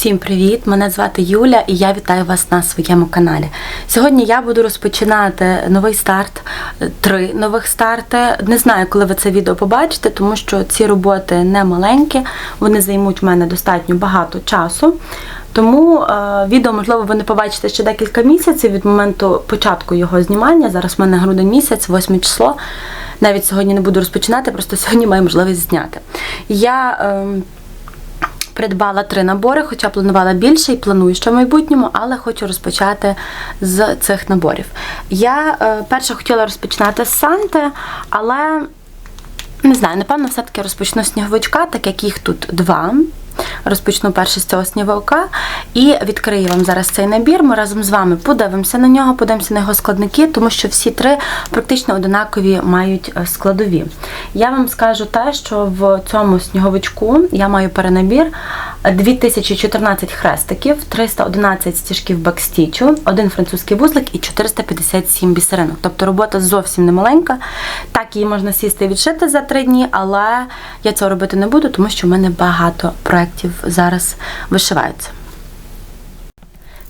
Всім привіт! Мене звати Юля і я вітаю вас на своєму каналі. Сьогодні я буду розпочинати новий старт, е, три нових старти. Не знаю, коли ви це відео побачите, тому що ці роботи не маленькі, вони займуть в мене достатньо багато часу. Тому е, відео, можливо, ви не побачите ще декілька місяців від моменту початку його знімання. Зараз в мене грудень місяць, 8 число. Навіть сьогодні не буду розпочинати, просто сьогодні маю можливість зняти. Я е, придбала три набори, хоча планувала більше і планую ще в майбутньому, але хочу розпочати з цих наборів. Я е, перше хотіла розпочинати з Санти, але не знаю, напевно, все-таки розпочну з сніговичка, так як їх тут два. Розпочну перше з цього сніговика і відкрию вам зараз цей набір. Ми разом з вами подивимося на нього, подивимося на його складники, тому що всі три практично одинакові мають е, складові. Я вам скажу те, що в цьому сніговичку я маю перенабір 2014 хрестиків, 311 стіжків бекстічу, один французький вузлик і 457 бісеринок. Тобто робота зовсім не маленька. Так її можна сісти і відшити за три дні, але я цього робити не буду, тому що в мене багато проєктів зараз вишиваються.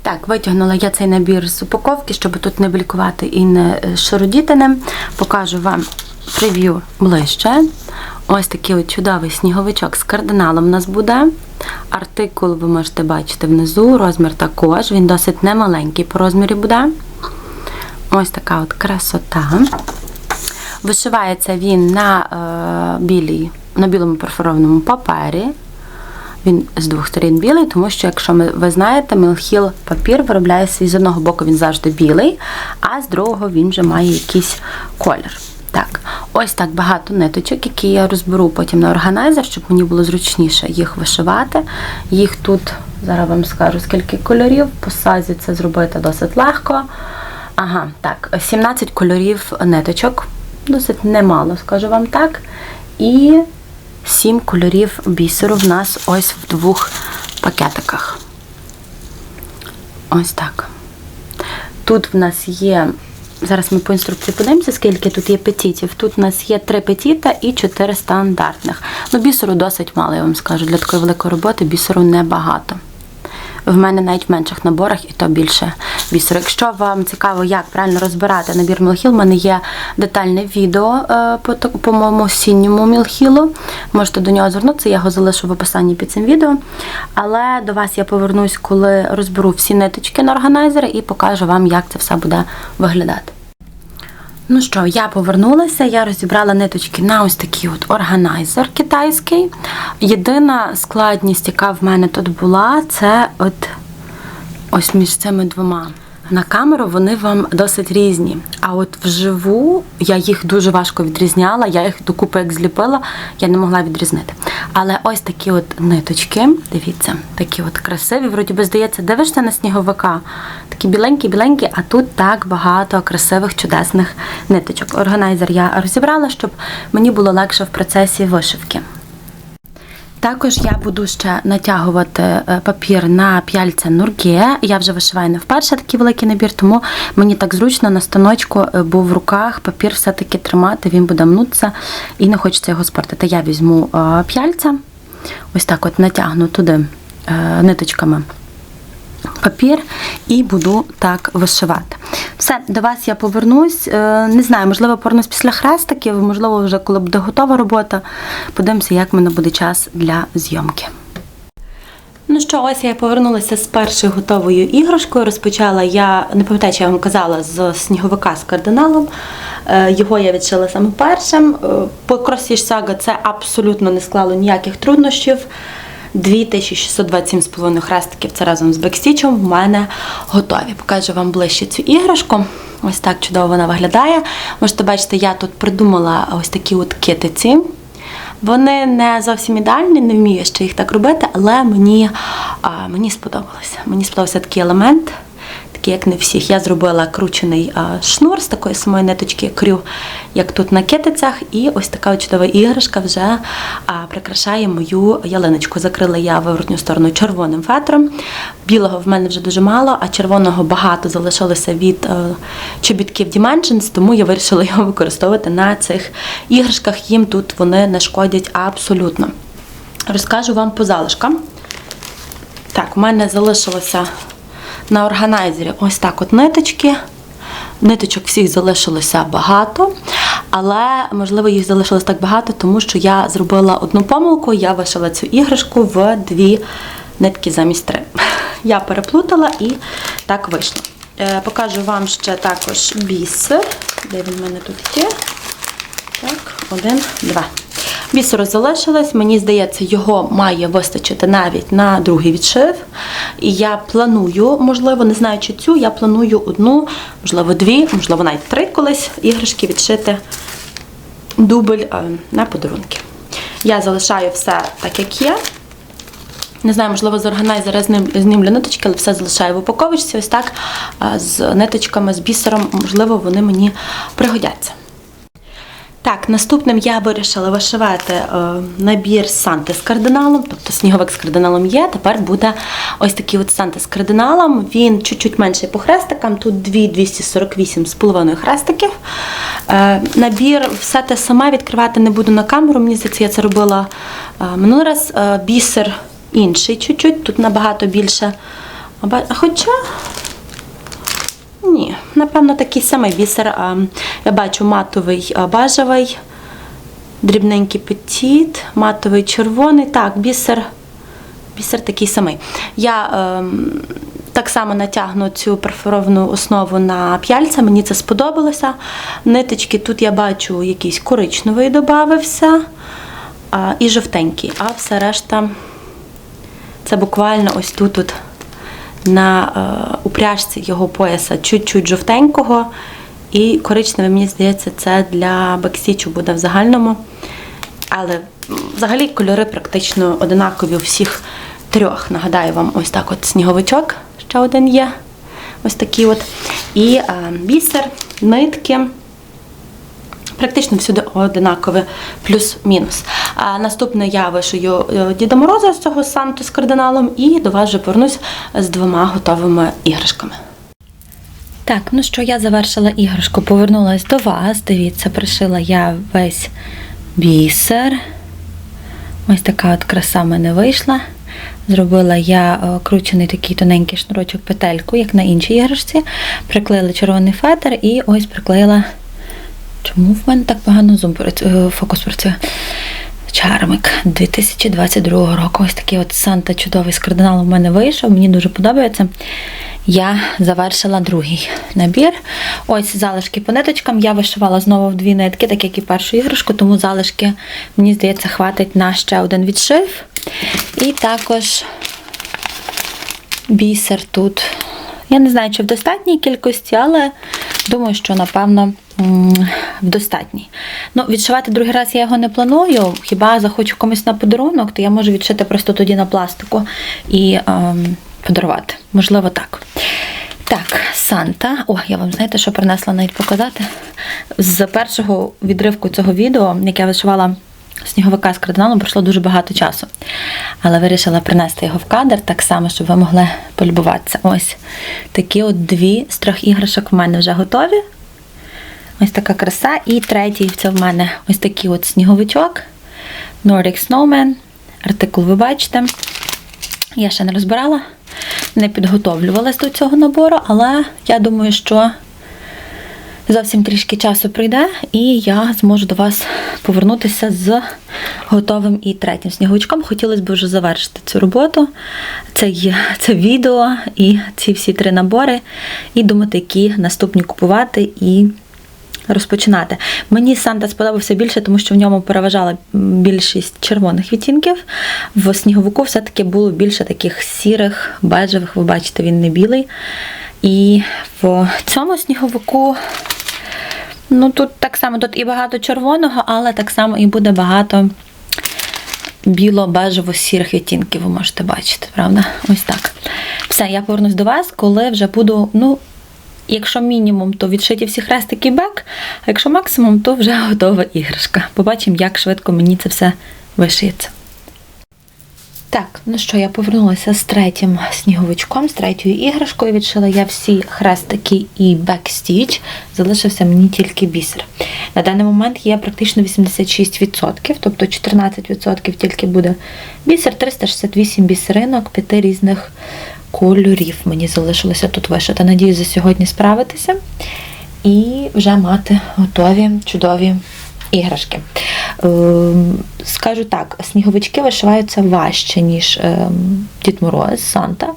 Так, витягнула я цей набір з упаковки, щоб тут не блікувати і не е, шарудіти ним. Покажу вам прев'ю ближче. Ось такий от чудовий сніговичок з кардиналом у нас буде. Артикул ви можете бачити внизу, розмір також, він досить немаленький по розмірі буде. Ось така от красота. Вишивається він на е, білій, на білому перфорованому папері. Він з двох сторін білий, тому що, якщо ви знаєте, Мілхіл папір виробляє свій з одного боку він завжди білий, а з другого він вже має якийсь колір. Так, ось так багато ниточок, які я розберу потім на органайзер, щоб мені було зручніше їх вишивати. Їх тут, зараз вам скажу, скільки кольорів. По сазі це зробити досить легко. Ага, так, 17 кольорів ниточок, досить немало, скажу вам так. І 7 кольорів бісеру в нас ось в двох пакетиках. Ось так. Тут в нас є, зараз ми по інструкції подивимося, скільки тут є петітів. Тут у нас є три петіта і чотири стандартних. Ну, бісеру досить мало, я вам скажу. Для такої великої роботи бісеру небагато. В мене навіть в менших наборах і то більше бісеру. Якщо вам цікаво, як правильно розбирати набір Мілхіл, в мене є детальне відео е, по, по моєму осінньому Мілхілу. Можете до нього звернутися, я його залишу в описанні під цим відео. Але до вас я повернусь, коли розберу всі ниточки на органайзери і покажу вам, як це все буде виглядати. Ну що, я повернулася, я розібрала ниточки на ось такий от органайзер китайський. Єдина складність, яка в мене тут була, це от ось між цими двома. На камеру вони вам досить різні. А от вживу я їх дуже важко відрізняла, я їх докупи як зліпила, я не могла відрізнити. Але ось такі от ниточки, дивіться, такі от красиві, вроді би здається, дивишся на сніговика. Такі біленькі-біленькі, а тут так багато красивих, чудесних ниточок. Органайзер я розібрала, щоб мені було легше в процесі вишивки. Також я буду ще натягувати е, папір на п'яльця Нурге. Я вже вишиваю не вперше такий великий набір, тому мені так зручно на станочку, е, бо в руках папір все-таки тримати, він буде мнутися і не хочеться його спортити. Я візьму е, п'яльця, ось так от натягну туди ниточками папір і буду так вишивати. Все, до вас я повернусь. Е, Не знаю, можливо, повернусь після хрестиків, можливо, вже коли буде готова робота. Подивимося, як в мене буде час для зйомки. Ну що, ось я повернулася з першою готовою іграшкою. Розпочала я, не пам'ятаю, чи я вам казала, з сніговика з кардиналом. Е, Його я відшила саме першим. Е, По Stitch Saga це абсолютно не склало ніяких труднощів. 2627,5 хрестиків це разом з бекстічем в мене готові. Покажу вам ближче цю іграшку. Ось так чудово вона виглядає. Можете бачити, я тут придумала ось такі от китиці. Вони не зовсім ідеальні, не вмію ще їх так робити, але мені, мені сподобалося. Мені сподобався такий елемент, такий, як не всіх. Я зробила кручений шнур з такої самої ниточки крю, як тут на китицях. І ось така чудова іграшка вже прикрашає мою ялиночку. Закрила я виворотню сторону червоним фетром. Білого в мене вже дуже мало, а червоного багато залишилося від е, чобітків Dimensions, тому я вирішила його використовувати на цих іграшках. Їм тут вони не шкодять абсолютно. Розкажу вам по залишкам. Так, у мене залишилося на органайзері ось так от ниточки. Ниточок всіх залишилося багато, але можливо їх залишилось так багато, тому що я зробила одну помилку, я вишила цю іграшку в дві нитки замість три. Я переплутала і так вийшло. Е, покажу вам ще також бісер. Де він в мене тут є? Так, один, два. Бісеру залишилось. Мені здається, його має вистачити навіть на другий відшив. І я планую, можливо, не знаю, чи цю, я планую одну, можливо, дві, можливо, навіть три колись іграшки відшити дубль е, на подарунки. Я залишаю все так, як є. Не знаю, можливо, з органайзера знімлю ниточки, але все залишаю в упаковочці. Ось так з ниточками, з бісером, можливо, вони мені пригодяться. Так, наступним я вирішила вишивати е, набір Санти з кардиналом, тобто сніговик з кардиналом є. Тепер буде ось такий от Санта з кардиналом. Він чуть-чуть менший по хрестикам, тут 2 248 з половиною хрестиків. Е, набір все те саме відкривати не буду на камеру. Мені здається, я це робила е, минулий раз. Бісер інший чуть-чуть, тут набагато більше. Хоча. Ні, напевно, такий самий бісер. Я бачу матовий а, бажевий, дрібненький петіт, матовий червоний. Так, бісер, бісер такий самий. Я ем, так само натягну цю перфоровану основу на п'яльця, мені це сподобалося. Ниточки тут я бачу якийсь коричневий додався і жовтенький, а все решта це буквально ось тут. -от на е, упряжці його пояса чуть-чуть жовтенького. І коричневе, мені здається, це для бекстічу буде в загальному. Але взагалі кольори практично одинакові у всіх трьох. Нагадаю вам, ось так от сніговичок ще один є. Ось такий от. І е, бісер, нитки. Практично всюди одинакове плюс-мінус. А наступне я вишию е, Діда Мороза з цього Санту з кардиналом і до вас вже повернусь з двома готовими іграшками. Так, ну що, я завершила іграшку, повернулася до вас. Дивіться, пришила я весь бісер. Ось така от краса в мене вийшла. Зробила я е, кручений такий тоненький шнурочок петельку, як на іншій іграшці. Приклеїла червоний фетр і ось приклеїла. Чому в мене так погано зум е, фокус працює? Чармик 2022 року. Ось такий от Санта чудовий з кардиналом в мене вийшов. Мені дуже подобається. Я завершила другий набір. Ось залишки по ниточкам. Я вишивала знову в дві нитки, так як і першу іграшку, тому залишки, мені здається, хватить на ще один відшив. І також бісер тут. Я не знаю, чи в достатній кількості, але думаю, що напевно в достатній. Ну, відшивати другий раз я його не планую. Хіба захочу комусь на подарунок, то я можу відшити просто тоді на пластику і ем, подарувати. Можливо, так. Так, Санта. О, я вам знаєте, що принесла навіть показати. З першого відривку цього відео, яке я вишивала сніговика з кардиналом, пройшло дуже багато часу. Але вирішила принести його в кадр так само, щоб ви могли полюбуватися. Ось такі от дві з трьох іграшок в мене вже готові. Ось така краса. І третій це в мене ось такий от сніговичок. Nordic Snowman. Артикул ви бачите. Я ще не розбирала, не підготовлювалась до цього набору, але я думаю, що зовсім трішки часу прийде, і я зможу до вас повернутися з готовим і третім сніговичком. Хотілося б вже завершити цю роботу, це, це відео і ці всі три набори, і думати, які наступні купувати і розпочинати. Мені Санта сподобався більше, тому що в ньому переважала більшість червоних відтінків. В сніговику все-таки було більше таких сірих, бежевих, ви бачите, він не білий. І в цьому сніговику, ну тут так само, тут і багато червоного, але так само і буде багато біло-бежево-сірих відтінків, ви можете бачити, правда? Ось так. Все, я повернусь до вас, коли вже буду, ну, Якщо мінімум, то відшиті всі хрестики бек, а якщо максимум, то вже готова іграшка. Побачимо, як швидко мені це все вишиється. Так, ну що, я повернулася з третім сніговичком, з третьою іграшкою. Відшила я всі хрестики і бекстіч. Залишився мені тільки бісер. На даний момент є практично 86%, тобто 14% тільки буде бісер, 368 бісеринок, п'яти різних кольорів. Мені залишилося тут вишити. Надію, за сьогодні справитися і вже мати готові чудові іграшки. Ем, Скажу так, сніговички вишиваються важче, ніж ем, Дід Мороз, Санта.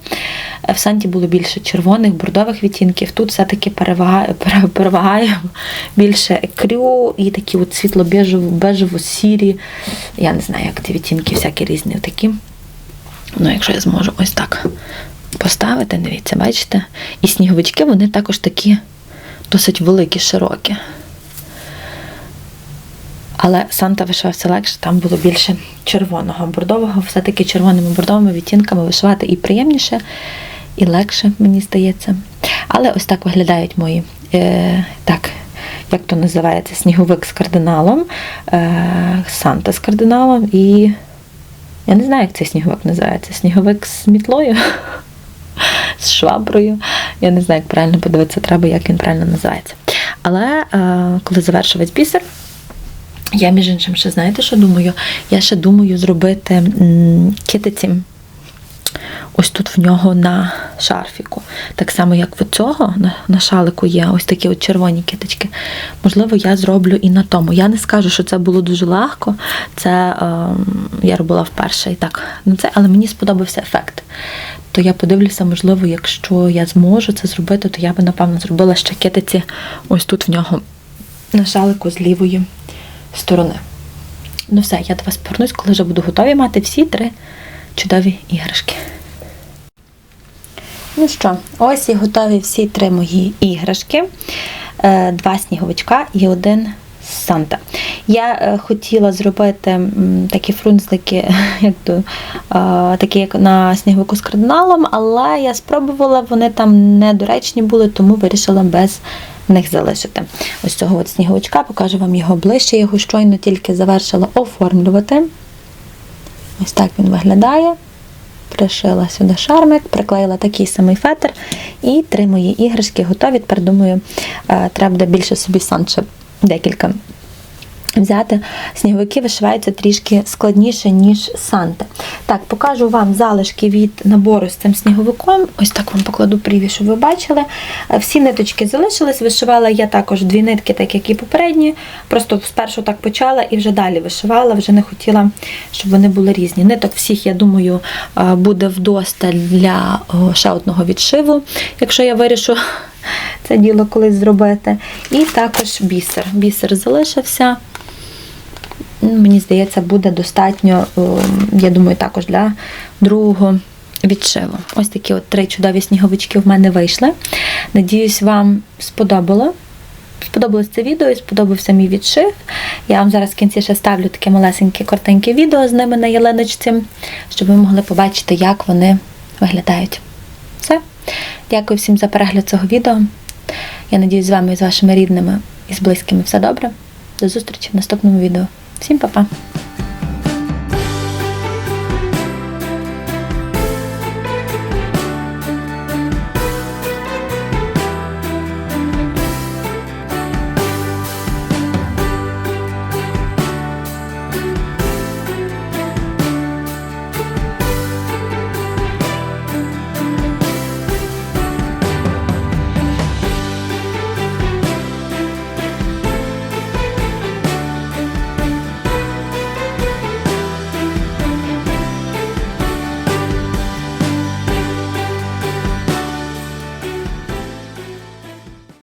В Санті було більше червоних, бордових відтінків. Тут все-таки перевагає, перевагає більше екрю і такі от світло-бежево-сірі. Я не знаю, як ці відтінки, всякі різні такі. Ну, якщо я зможу ось так поставити, дивіться, бачите? І сніговички, вони також такі досить великі, широкі. Але Санта вишивався легше, там було більше червоного, бордового. Все-таки червоними бордовими відтінками вишивати і приємніше, і легше, мені здається. Але ось так виглядають мої. Е, так, як то називається, сніговик з кардиналом, е, Санта з кардиналом і. Я не знаю, як цей сніговик називається. Сніговик з мітлою, з шваброю. Я не знаю, як правильно подивитися, треба, як він правильно називається. Але е, коли завершувати бісер, я, між іншим, ще знаєте, що думаю? Я ще думаю зробити китиці ось тут в нього на шарфіку. Так само, як в цього на, на шалику є ось такі от червоні китички. Можливо, я зроблю і на тому. Я не скажу, що це було дуже легко. Це е, я робила вперше і так. Ну, це, але мені сподобався ефект. То я подивлюся, можливо, якщо я зможу це зробити, то я би, напевно, зробила ще китиці ось тут в нього на шалику з лівої сторони. Ну все, я до вас повернусь, коли вже буду готові мати всі три чудові іграшки. Ну що, ось і готові всі три мої іграшки. Е, Два сніговичка і один Санта. Я е, хотіла зробити такі фрунзлики, як то, такі як на сніговику з кардиналом, але я спробувала, вони там недоречні були, тому вирішила без них залишити. Ось цього от сніговичка, покажу вам його ближче, його щойно тільки завершила оформлювати. Ось так він виглядає. Пришила сюди шармик, приклеїла такий самий фетр. І три мої іграшки готові. Тепер думаю, е, треба більше собі санче декілька взяти. Сніговики вишиваються трішки складніше, ніж санти. Так, покажу вам залишки від набору з цим сніговиком. Ось так вам покладу пріві, щоб ви бачили. Е, Всі ниточки залишились. Вишивала я також дві нитки, так як і попередні. Просто спершу так почала і вже далі вишивала, вже не хотіла, щоб вони були різні. Ниток всіх, я думаю, е, буде вдосталь для ще одного відшиву, якщо я вирішу це діло колись зробити. І також бісер. Бісер залишився. Мені здається, буде достатньо, е, я думаю, також для другого відшиву. Ось такі от три чудові сніговички в мене вийшли. Надіюсь, вам сподобало. Сподобалось це відео і сподобався мій відшив. Я вам зараз в кінці ще ставлю таке малесеньке коротеньке відео з ними на ялиночці, щоб ви могли побачити, як вони виглядають. Все. Дякую всім за перегляд цього відео. Я надіюсь, з вами і з вашими рідними і з близькими все добре. До зустрічі в наступному відео. Всім па-па!